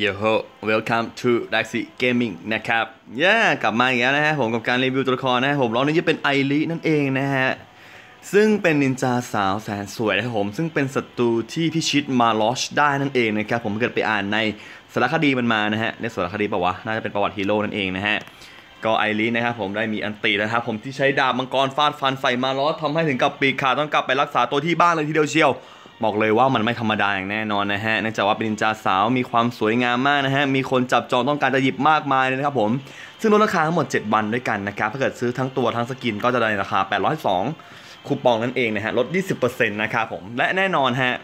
โยโฮ welcome to Daxi Gaming นะครับย่ากลับมาอีกแล้วนะฮะ ผมกับการรีวิวตัวละครนะผมรอบนี้จะเป็นไอรินั่นเองนะฮะ ซึ่งเป็นนินจาสาวแสนสวยนะครับผม ซึ่งเป็นศัตรูที่พิชิตมาลอชได้นั่นเองนะครับ ผมเกิดไปอ่านในสารคดีมันมานะฮะในสารคดีปะวะ น่าจะเป็นประวัติฮีโร่นั่นเองนะฮะ ก็ไอรินะครับผมได้มีอันตีนะครับผมที่ใช้ดาบมังกรฟาดฟันใส่มาลอสทำให้ถึงกับปีกขาดต้องกลับไปรักษาตัวที่บ้านเลยทีเดียวเชียว บอกเลยว่ามันไม่ธรรมดาอย่างแน่นอนนะฮะเนื่องจากว่าเป็นนินจาสาวมีความสวยงามมากนะฮะมีคนจับจองต้องการจะหยิบมากมายเลยนะครับผมซึ่งลดราคาทั้งหมด 7 วันด้วยกันนะครับถ้าเกิดซื้อทั้งตัวทั้งสกินก็จะได้ราคา 802 คูปองนั่นเองนะฮะลด 20%นะครับผมและแน่นอนฮะ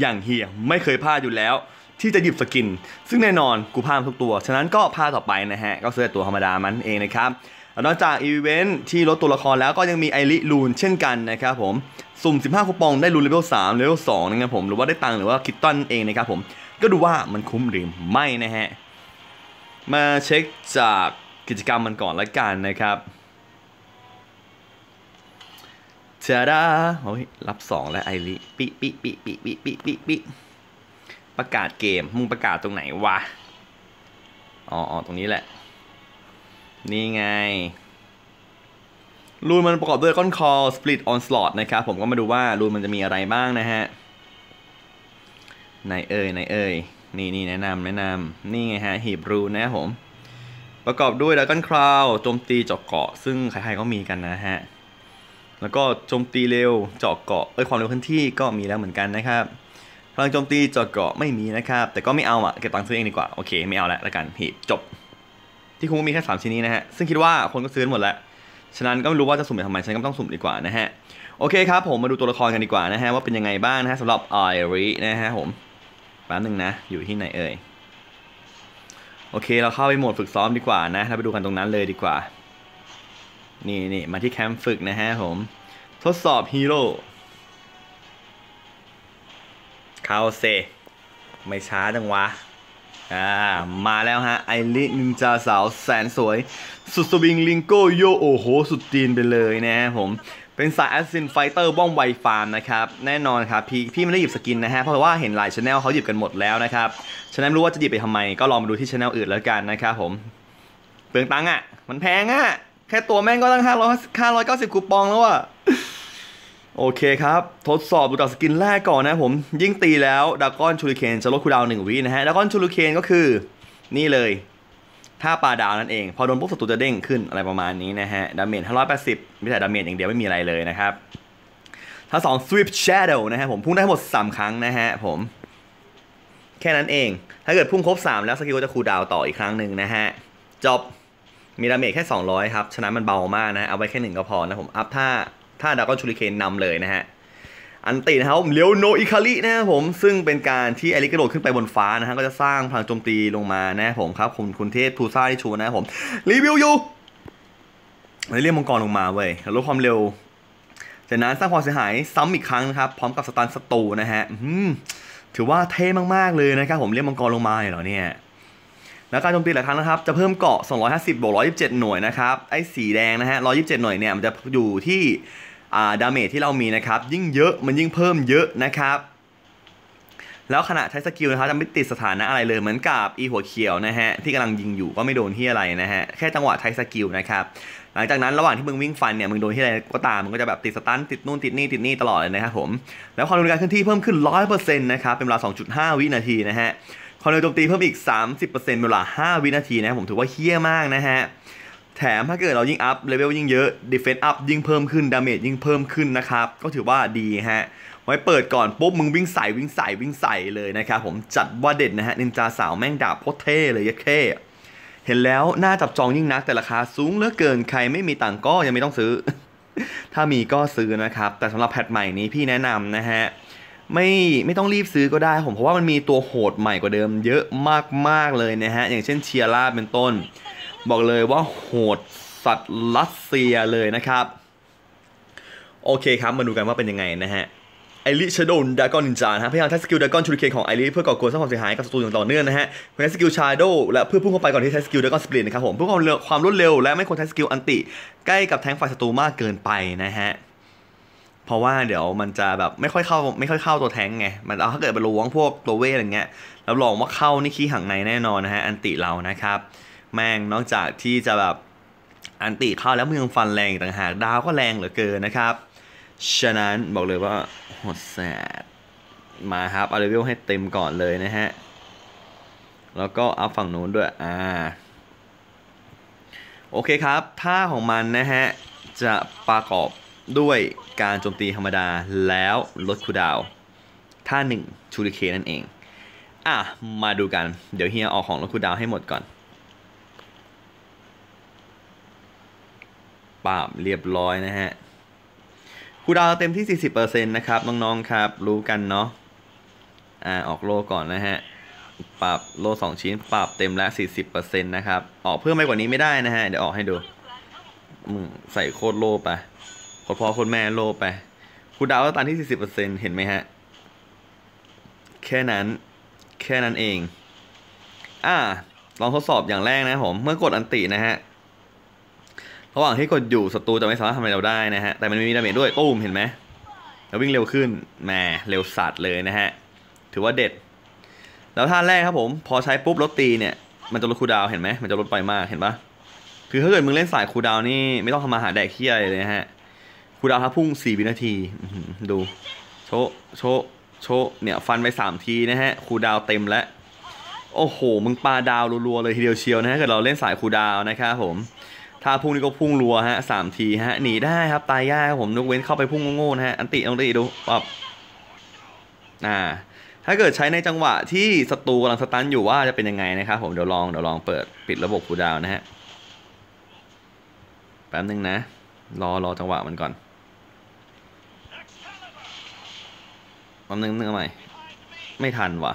อย่างเฮียไม่เคยพลาดอยู่แล้วที่จะหยิบสกิน ซึ่งแน่นอนกูพลาดทุกตัว ฉะนั้นก็พลาดต่อไปนะฮะ ก็ซื้อตัวธรรมดามันเองนะครับ นอกจากอีเวนท์ที่ลดตัวละครแล้วก็ยังมีไอริลูนเช่นกันนะครับผม สุ่ม 15คูปองได้ลูนเลเวล3เลเวล2นะครับผม หรือว่าได้ตังค์หรือว่าคิตตันเองนะครับผม ก็ดูว่ามันคุ้มหรือไม่นะฮะ มาเช็คจากกิจกรรมมันก่อนละกันนะครับจาดาโอ้ยรับ2แล้วไอริปิปิปิปิปิปิปิปิประกาศเกม มึงประกาศตรงไหนวะ อ๋อตรงนี้แหละ นี่ไง รูนมันประกอบด้วยก้อนคอ split on slot นะครับ ผมก็มาดูว่ารูนมันจะมีอะไรบ้างนะฮะไหนเอ่ยไหนเอ่ยนี่นี่แนะนำแนะนำนี่ไงฮะหีบรูนนะครับผม ประกอบด้วยดากอนคราวโจมตีเจาะเกาะ ซึ่งใครๆก็มีกันนะฮะ แล้วก็โจมตีเร็วเจาะเกาะเอ้ยความเร็วเคลื่อนที่ก็มีแล้วเหมือนกันนะครับพลังโจมตีเจาะเกาะไม่มีนะครับ แต่ก็ไม่เอาอะเก็บตังค์ซื้อเองดีกว่า โอเค ไม่เอาแล้วละกันหีบจบ ที่คุ้มมีแค่3ชิ้นนี้นะฮะ ซึ่งคิดว่าคนก็ซื้อหมดแล้ว ฉะนั้นก็ไม่รู้ว่าจะสุ่มไปทำไม ฉันก็ต้องสุ่มดีกว่านะฮะ โอเคครับผมมาดูตัวละครกันดีกว่านะฮะว่าเป็นยังไงบ้างนะฮะสำหรับไอรินะฮะผมแป๊บนึงนะ อยู่ที่ไหนเอ่ย โอเคเราเข้าไปโหมดฝึกซ้อมดีกว่านะเราไปดูกันตรงนั้นเลยดีกว่า นี่นี่มาที่แคมป์ฝึกนะฮะผม ทดสอบฮีโร่เข้าเซไม่ช้าจังวะ อ่ามาแล้วฮะ ไอรินินจาสาวแสนสวย สุดสวิงลิงโกโยโอโห สุดจีนไปเลยนะฮะผม เป็นสายแอสซินไฟเตอร์บ้องไวฟาร์มนะครับ แน่นอนครับ พี่พี่ไม่ได้หยิบสกินนะฮะ เพราะว่าเห็นหลายช anel เขาหยิบกันหมดแล้วนะครับฉะนั้นไม่รู้ว่าจะหยิบไปทำไม ก็ลองมาดูที่ช anel อื่นแล้วกันนะครับผมเปลืองตังค์อะ มันแพงอะ แค่ตัวแม่งก็ตั้ง500 590คูปองแล้วอะ โอเคครับ ทดสอบดูจากสกินแรกก่อนนะผม ยิ่งตีแล้วดากอนชูริเคนจะลดคูดาวหนึ่งวินะฮะดากอนชูริเคนก็คือ นี่เลยถ้าปลาดาวนั่นเอง พอโดนปุ๊บศัตรูจะเด้งขึ้นอะไรประมาณนี้นะฮะ ดาเมจ580ไม่ใช่ดาเมจอย่างเดียวไม่มีอะไรเลยนะครับ ถ้า 2 Swift Shadow นะฮะผมพุ่งได้ทั้งหมด 3 ครั้งนะฮะผม แค่นั้นเอง ถ้าเกิดพุ่งครบ 3 แล้วสกิลก็จะคูดาวต่ออีกครั้งหนึ่งนะฮะ จบ มีดาเมจแค่ 200 ครับฉะนั้นมันเบามากนะ เอาไว้แค่หนึ่งก็พอนะผม อัพถ้า ถ้าดากอนชูริเคนนำเลยนะฮะ อันตินะครับเลียวโนอิคารินะครับผมซึ่งเป็นการที่อลิกระโดดขึ้นไปบนฟ้านะฮะก็จะสร้างพลังโจมตีลงมานะผมครับคุณคุณเทพทูซ่าที่ชูนะครับผมรีวิวอยู่เรียกมังกรลงมาเว้ยลดความเร็วจากนั้นสร้างความเสียหายซ้ำอีกครั้งนะครับ พร้อมกับสตันศัตรูนะฮะถือว่าเท่มากๆเลยนะครับผมเรียกมังกรลงมาเหรอเนี่ย แล้วการโจมตีหลายครั้งนะครับ จะเพิ่มเกาะ 250บวก127 หน่วยนะครับ ไอ้สีแดงนะฮะ 127 หน่วยเนี่ย มันจะอยู่ที่าดาเมจที่เรามีนะครับ ยิ่งเยอะมันยิ่งเพิ่มเยอะนะครับ แล้วขณะใช้สกิลนะครับจะไม่ติดสถานะอะไรเลย เหมือนกับอีหัวเขียวนะฮะ ที่กำลังยิงอยู่ก็ไม่โดนที่อะไรนะฮะ แค่จังหวะใช้สกิลนะครับ หลังจากนั้นระหว่างที่มึงวิ่งฟันเนี่ย มึงโดนที่อะไรก็ตาม มึงก็จะแบบติดสตันติดนู่นติดนี่ติดนี่ตลอดเลยนะครับผม แล้วความร็วในการเคลื่อนที่เพิ่มขึ้น 100%นะครับ เป็นเวลา 2.5 วินาทีนะฮะ ความเร็วโจมตีเพิ่มอีก 30%เวลา 5 วินาทีนะผมถือว่าเฮี้ยมากนะฮะ แถมถ้าเกิดเรายิ่งอัพเลเวลยิ่งเยอะ Defense up ยิ่งเพิ่มขึ้นดาเมจยิ่งเพิ่มขึ้นนะครับ ก็ถือว่าดีฮะ ไว้เปิดก่อนปุ๊บมึงวิ่งใส่วิ่งใส่วิ่งใส่เลยนะครับผมจัดว่าเด็ดนะฮะนินจาสาวแม่งดาบโคตรเท่เลยยัดเข้เห็นแล้วน่าจับจองยิ่งนักแต่ราคาสูงเหลือเกินใครไม่มีตังก็ยังไม่ต้องซื้อ ถ้ามีก็ซื้อนะครับ แต่สำหรับแพทใหม่นี้พี่แนะนำนะฮะ ไม่ไม่ต้องรีบซื้อก็ได้ผมเพราะว่ามันมีตัวโหดใหม่กว่าเดิม เยอะมากๆเลยนะฮะ อย่างเช่นเชียร่าเป็นต้น บอกเลยว่าโหดสัตว์รัสเซียเลยนะครับ โอเคครับมาดูกันว่าเป็นยังไงนะฮะไอริชโดนดากอนนินจาฮะพยายามใช้สกิลดากอนชูริเคนของไอริเพื่อก่อกวนสร้างความเสียหายกับศัตรูอย่างต่อเนื่องนะฮะใช้สกิลชาร์โดและเพื่อพุ่งเข้าไปก่อนที่ใช้สกิลดากอนสปริตนะครับผมเพื่อความรวความรวดเร็วและไม่ควรใช้สกิลอันติ ใกล้กับแทงฝ่ายศัตรูมากเกินไปนะฮะ เพราะว่าเดี๋ยวมันจะแบบไม่ค่อยเข้าไม่ค่อยเข้าตัวแท้งไง มันเอาถ้าเกิดไปล้วงพวกตัวเวทอะไรเงี้ยรับรองว่าเข้านี่ขี้หังในแน่นอนนะฮะอันติเรานะครับ แม่งนอกจากที่จะแบบอันติเข้าแล้วมึงฟันแรงต่างหากดาวก็แรงเหลือเกินนะครับ ฉะนั้นบอกเลยว่าโหดแสบมาครับเอาเลเวลให้เต็มก่อนเลยนะฮะ แล้วก็อัพฝั่งนู้นด้วยอ่าโอเคครับท่าของมันนะฮะจะประกอบ ด้วยการโจมตีธรรมดาแล้วลดคูดาวท่าหนึ่งชูริเคนั่นเอง อะ มาดูกัน เดี๋ยวเฮียออกของลดคูดาวให้หมดก่อนปาบเรียบร้อยนะฮะคูดาวเต็มที่ 40%นะครับ น้องๆครับ รู้กันเนาะอ่าออกโลก่อนนะฮะปรับโล 2 ชิ้นปรับเต็มแล้ว40%นะครับ ออกเพิ่มไปกว่านี้ไม่ได้นะฮะ เดี๋ยวออกให้ดูมึงใส่โคตรโลไป โคตรพ่อคตรแม่โลไปคูดาวก็ตามที่ 40%เห็นไหมฮะ แค่นั้น แค่นั้นเอง อ่า ลองทดสอบอย่างแรกนะผม เมื่อกดอันตินะฮะ ระหว่างที่กดอยู่ศัตรูจะไม่สามารถทำอะไรเราได้นะฮะ แต่มันมีดาเมจด้วยตุ้มเห็นไหมแล้ววิ่งเร็วขึ้นแหมเร็วสัตว์เลยนะฮะ ถือว่าเด็ด แล้วท่าแรกครับผม พอใช้ปุ๊บลดตีเนี่ย มันจะลดคูดาวเห็นไหม มันจะลดไปมากเห็นปะคือถ้าเกิดมึงเล่นสายคูดาวนี่ไม่ต้องทำมาหาแดกเคี้ยเลยนะฮะ ดาวน์ถ้าพุ่ง 4 วินาที ดู โชโชโชเนี่ย ฟันไป 3 ทีนะฮะคูดาวเต็มแล้ว โอ้โห มึงปาดาวรัวๆเลยทีเดียวเชียวนะฮะเกิดเราเล่นสายคูดาวนะครับผมถ้าพุ่งนี่ก็พุ่งรัวฮะสามทีฮะ หนีได้ครับ ตายยากครับผมยกเว้นเข้าไปพุ่งโง่ๆนะฮะ อันติลองตีดูปั๊บอ่า ถ้าเกิดใช้ในจังหวะที่ศัตรูกำลังสตันอยู่ว่าจะเป็นยังไงนะครับผมเดี๋ยวลองเดี๋ยวลองเปิดปิดระบบคูดาวน์นะฮะ แป๊บนึงนะ รอรอจังหวะมันก่อน แป๊บนึงนึงเอใหม่ ไม่ทันว่ะ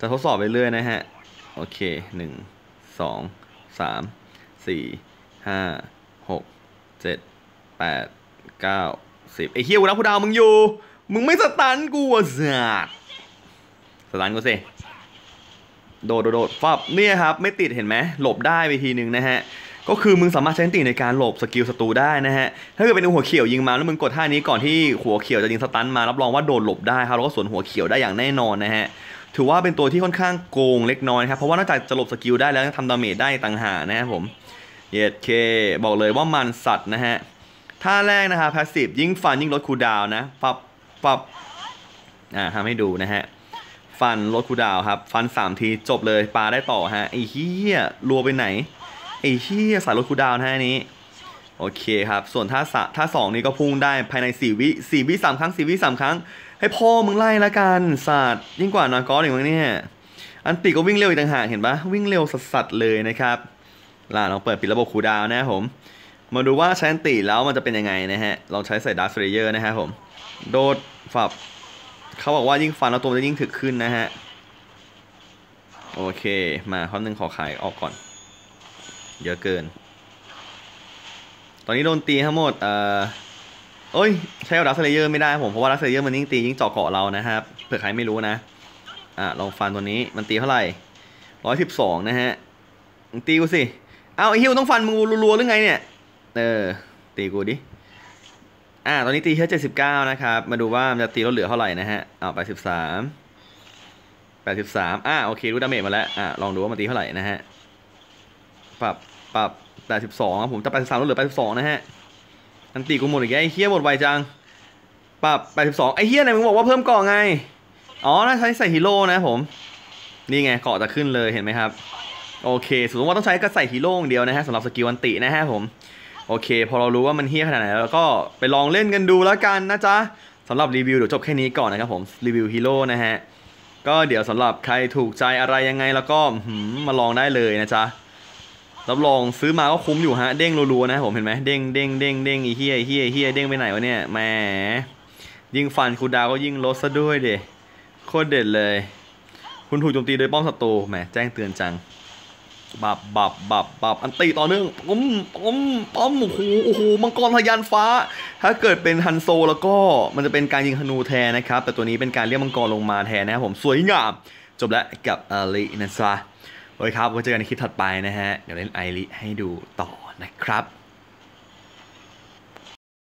จะทดสอบไปเรื่อยนะฮะ โอเคหนึ่งสองสามสี่ห้าหกเจ็ดแปดเก้าสิบไอ้เฮียกูรับผู้ดาวมึงอยู่ มึงไม่สตันกูอะสัสสตันกูสิโดดโดดโดดฟับเนี่ยครับ ไม่ติดเห็นไหมหลบได้ไปทีนึงนะฮะ ก็คือมึงสามารถใช้ติในการหลบสกิลศัตรูได้นะฮะ ถ้าเกิดเป็นหัวเขียวยิงมาแล้วมึงกดท่านี้ก่อนที่หัวเขียวจะยิงสตันมารับรองว่าโดนหลบได้ครับแล้วก็สวนหัวเขียวได้อย่างแน่นอนนะฮะถือว่าเป็นตัวที่ค่อนข้างโกงเล็กน้อยครับเพราะว่านอกจากจะหลบสกิลได้แล้วยังทำดาเมจได้ต่างหากนะครับผมเยดเคบอกเลยว่ามันสัตว์นะฮะท่าแรกนะครับพาสซีฟยิ่งฟันยิ่งลดคูดาวนะปับปับอ่าทำให้ดูนะฮะฟันลดคูดาวครับ ฟัน 3 ทีจบเลยปาได้ต่อฮะไอ้เหี้ยรัวไปไหน ไอ้เหี้ยสายลดคูดาวน์นะฮะนี้ โอเคครับ ส่วนท่าสะท่าสองนี่ก็พุ่งได้ภายใน 4 วิ 4 วิ 3 ครั้ง 4 วิ 3 ครั้ง ให้พ่อมึงไล่ละกันสัตว์ยิ่งกว่านากอสอีกมั้งเนี่ย อันติก็วิ่งเร็วอีกต่างหากเห็นปะวิ่งเร็วสัสๆเลยนะครับล่ะลองเปิดปิดระบบคูดาวน์นะผม มาดูว่าใช้อันติแล้วมันจะเป็นยังไงนะฮะ ลองใช้ใส่ดาร์ s เ a เยอร์นะครับผม โดดฝับเขาบอกว่ายิ่งฟันแล้วตัวมันจะยิ่งถึกขึ้นนะฮะ โอเค มาข้อหนึ่งขอขายออกก่อน เยอะเกิน ตอนนี้โดนตีทั้งหมด เอ่อเอ้ย ใช้กับดาร์ s เ a เยอร์ไม่ได้ผมเพราะว่าดาร์ s เ a เยอร์มันยิ่งตียิ่งเจาะเกาะเรานะครับเผื่อใครไม่รู้นะ อะลองฟันตัวนี้มันตีเท่าไหร่ร้อยสิบสองนะฮะตีกูสิเอาไอฮียต้องฟันมึงรัวๆหรือไงเนี่ย เออ ตีกูดิ อ่า ตอนนี้ตีแค่เจ็ดสิบเก้านะครับ มาดูว่ามันจะตีลดเหลือเท่าไหร่นะฮะ เอาไปสิบสามแปดสิบสามอ่าโอเครู้ดาเมจมาแล้ว อ่าลองดูว่ามันตีเท่าไหร่นะฮะ ปรับ ปรับแปดสิบสองผมจะแปดสิบสามลดเหลือแปดสิบสองนะฮะอันตีกูหมดอีกแล้วไอ้เฮียหมดไวจัง ปรับแปดสิบสองไอ้เฮียไหนมึงบอกว่าเพิ่มเกาะไง อ๋อน่าใช้ใส่ฮีโร่นะผม นี่ไงเกาะจะขึ้นเลยเห็นไหมครับ โอเคสมมติว่าต้องใช้ก็ใส่ฮีโร่อย่างเดียวนะฮะสำหรับสกิลอันตินะฮะผมโอเค พอเรารู้ว่ามันเฮี้ยขนาดไหนแล้วก็ไปลองเล่นกันดูแล้วกันนะจ๊ะสำหรับรีวิวเดี๋ยวจบแค่นี้ก่อนนะครับผมรีวิวฮีโร่นะฮะก็เดี๋ยวสำหรับใครถูกใจอะไรยังไงแล้วก็มาลองได้เลยนะจ๊ะ รับรองซื้อมาก็คุ้มอยู่ฮะ เด้งรัวๆนะผมเห็นไหมเด้งเด้งเด้งเด้งอีเฮียอีเฮียอีเฮียเด้งไปไหนวะเนี่ยแหมยิ่งฟันคูดาวก็ยิ่งลดซะด้วยเดโคตรเด็ดเลย คุณถูกโจมตีโดยป้อมศัตรูแหมแจ้งเตือนจังบับบับบับบับอันตีต่อเนื่องป้อมป้อมป้อมโอ้โหโอ้โหมังกรทะยานฟ้า ถ้าเกิดเป็นฮันโซแล้วก็มันจะเป็นการยิงธนูแทนนะครับ แต่ตัวนี้เป็นการเรียกมังกรลงมาแทนนะครับผมสวยงาม จบแล้วกับอาลีนะจ๊ะ โอเคครับไว้เจอกันในคลิปถัดไปนะฮะ เดี๋ยวเล่นไอริให้ดูต่อนะครับ